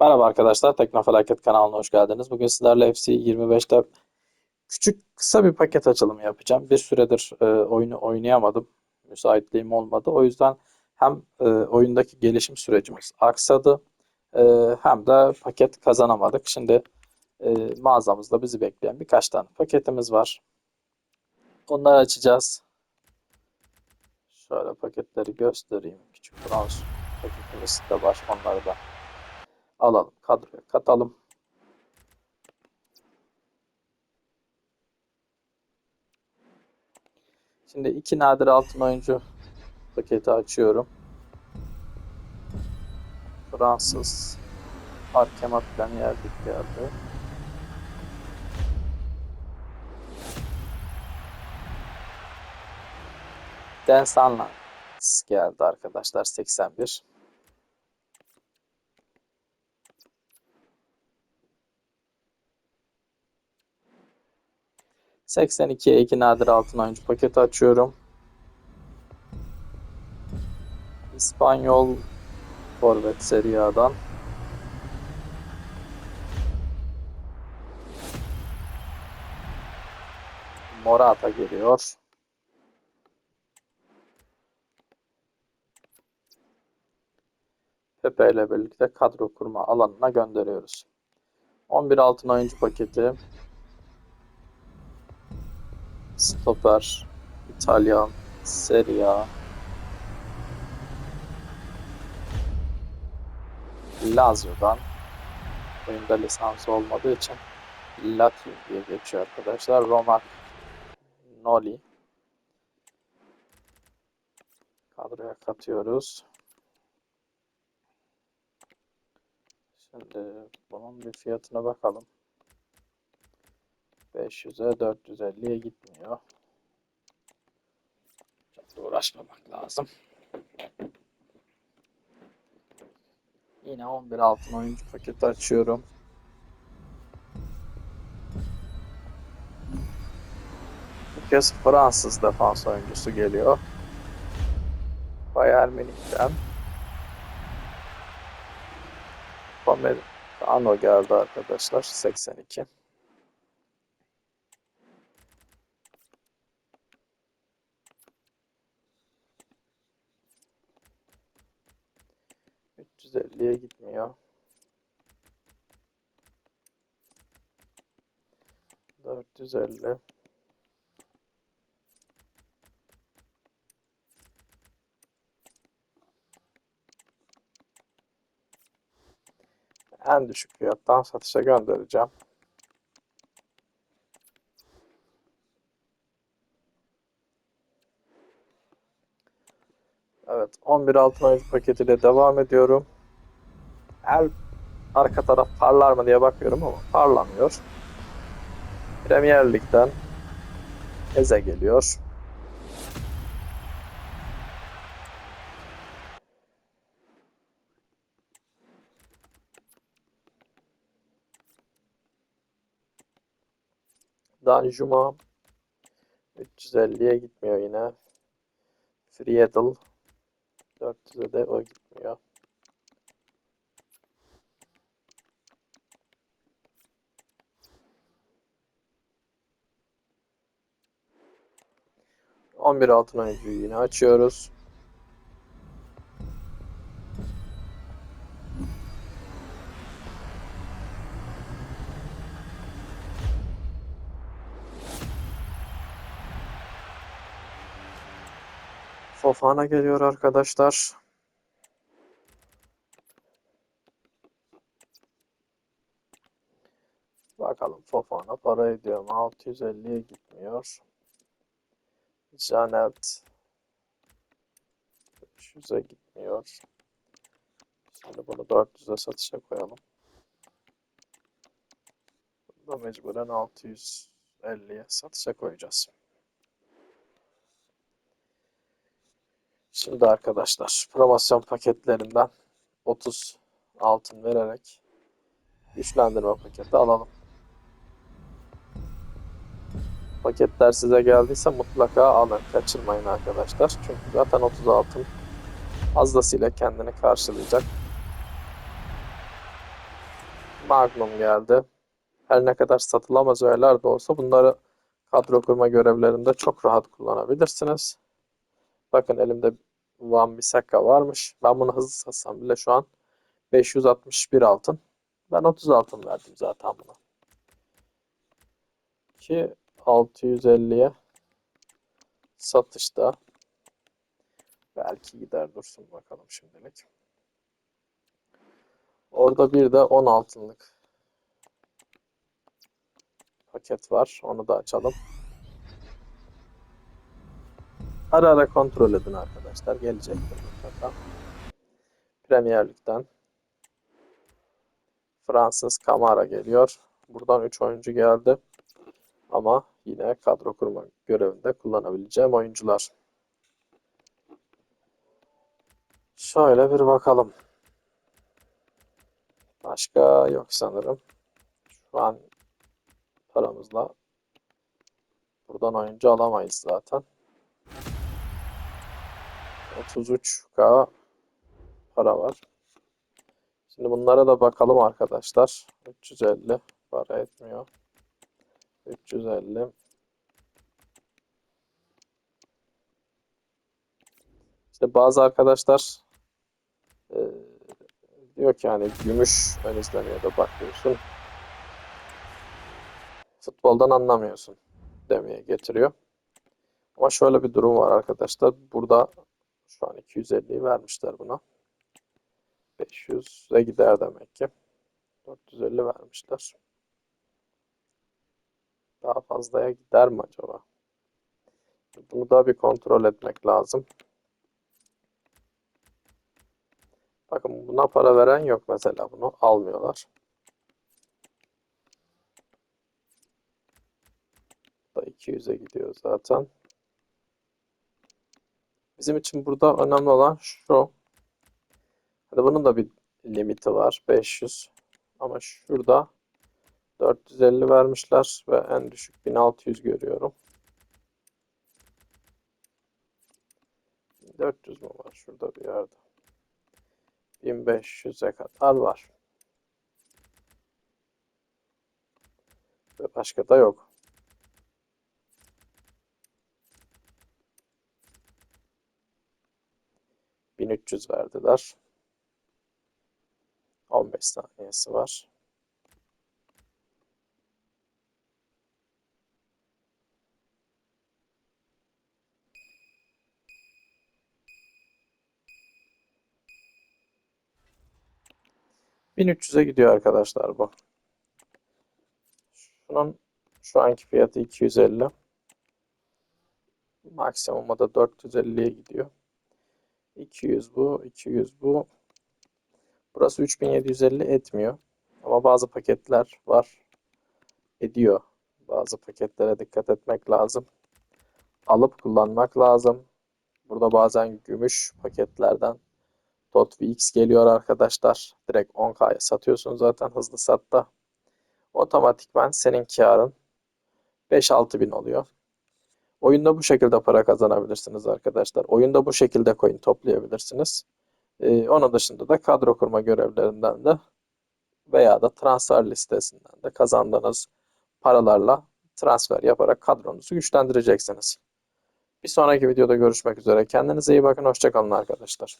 Merhaba arkadaşlar, Teknofelaket kanalına hoş geldiniz. Bugün sizlerle FC 25'te küçük kısa bir paket açılımı yapacağım. Bir süredir e, oyunu oynayamadım, müsaitliğim olmadı. O yüzden hem e, oyundaki gelişim sürecimiz aksadı, e, hem de paket kazanamadık. Şimdi e, mağazamızda bizi bekleyen birkaç tane paketimiz var. Onları açacağız. Şöyle paketleri göstereyim. Küçük Fransız paketimiz de var. Onları da alalım. Kadroya katalım. Şimdi iki nadir altın oyuncu paketi açıyorum. Fransız Arkemat Premier geldi. Densanlan geldi arkadaşlar 81. 82'ye 2 nadir altın oyuncu paketi açıyorum. İspanyol forvet Serie A'dan. Morata geliyor. Pepe ile birlikte kadro kurma alanına gönderiyoruz. 11 altın oyuncu paketi. Stoper, İtalyan, Serie A, Lazio'dan oyunda lisansı olmadığı için Lazio diye geçiyor arkadaşlar. Roma Noli kadroya katıyoruz. Şimdi bunun bir fiyatına bakalım. 500'e 450'ye gitmiyor. Çok da uğraşmamak lazım. Yine 11 altın oyuncu paketi açıyorum. Bu kez Fransız defans oyuncusu geliyor. Bayern Münih'ten. Pamecano geldi arkadaşlar. 82. 350'ye gitmiyor. 450 en düşük fiyattan satışa göndereceğim. Evet 11 altın oyuncu paketiyle devam ediyorum. El arka taraf parlar mı diye bakıyorum ama parlamıyor. Premier Lig'den Eze geliyor. Danjuma 350'ye gitmiyor yine. Friedel 400'e de o gitmiyor. On bir altın oyuncuyu yine açıyoruz. Fofana geliyor arkadaşlar. Bakalım Fofana para ediyor mu? 650'ye gitmiyor. Janet 500'e gitmiyor. Şimdi bunu 400'e satışa koyalım. Bunu da mecburen 650'ye satışa koyacağız. Şimdi arkadaşlar promosyon paketlerinden 30 altın vererek güçlendirme paketi alalım. Paketler size geldiyse mutlaka alın. Kaçırmayın arkadaşlar. Çünkü zaten 30 altın fazlasıyla kendini karşılayacak. Magnum geldi. Her ne kadar satılamaz öğeler de olsa bunları kadro kurma görevlerinde çok rahat kullanabilirsiniz. Bakın elimde Van Bissaka varmış. Ben bunu hızlı satsam bile şu an 561 altın. Ben 30 altın verdim zaten buna. Ki 650'ye satışta belki gider dursun bakalım şimdilik. Orada bir de 10 altınlık paket var. Onu da açalım. Ara ara kontrol edin arkadaşlar. Gelecektir mutlaka. Premier Lig'den Fransız Kamara geliyor. Buradan 3 oyuncu geldi. Ama yine kadro kurma görevinde kullanabileceğim oyuncular. Şöyle bir bakalım. Başka yok sanırım. Şu an paramızla buradan oyuncu alamayız zaten. 33k para var. Şimdi bunlara da bakalım arkadaşlar. 350 para etmiyor. 350 İşte bazı arkadaşlar e, diyor ki hani gümüş ön izlemeye de bakıyorsun. Futboldan anlamıyorsun demeye getiriyor. Ama şöyle bir durum var arkadaşlar. Burada şu an 250'yi vermişler buna. 500'e gider demek ki. 450 vermişler. Daha fazlaya gider mi acaba? Bunu da bir kontrol etmek lazım. Bakın buna para veren yok mesela. Bunu almıyorlar. Da 200'e gidiyor zaten. Bizim için burada önemli olan şu. Hadi bunun da bir limiti var. 500. Ama şurada 450 vermişler ve en düşük 1600 görüyorum. 400 mu var şurada bir yerde? 1500'e kadar var. Ve başka da yok. Bin üç yüz verdiler. 15 saniyesi var. Bin üç yüze gidiyor arkadaşlar bu. Şunun şu anki fiyatı 250. Maksimuma da 450'ye gidiyor. 200 bu, 200 bu. Burası 3750 etmiyor. Ama bazı paketler var. Ediyor. Bazı paketlere dikkat etmek lazım. Alıp kullanmak lazım. Burada bazen gümüş paketlerden Dot VX geliyor arkadaşlar. Direkt 10K'ya satıyorsun zaten hızlı satta. Otomatikman senin karın 5-6 bin oluyor. Oyunda bu şekilde para kazanabilirsiniz arkadaşlar. Oyunda bu şekilde coin toplayabilirsiniz. Ee, onun dışında da kadro kurma görevlerinden de veya da transfer listesinden de kazandığınız paralarla transfer yaparak kadronuzu güçlendireceksiniz. Bir sonraki videoda görüşmek üzere. Kendinize iyi bakın. Hoşçakalın arkadaşlar.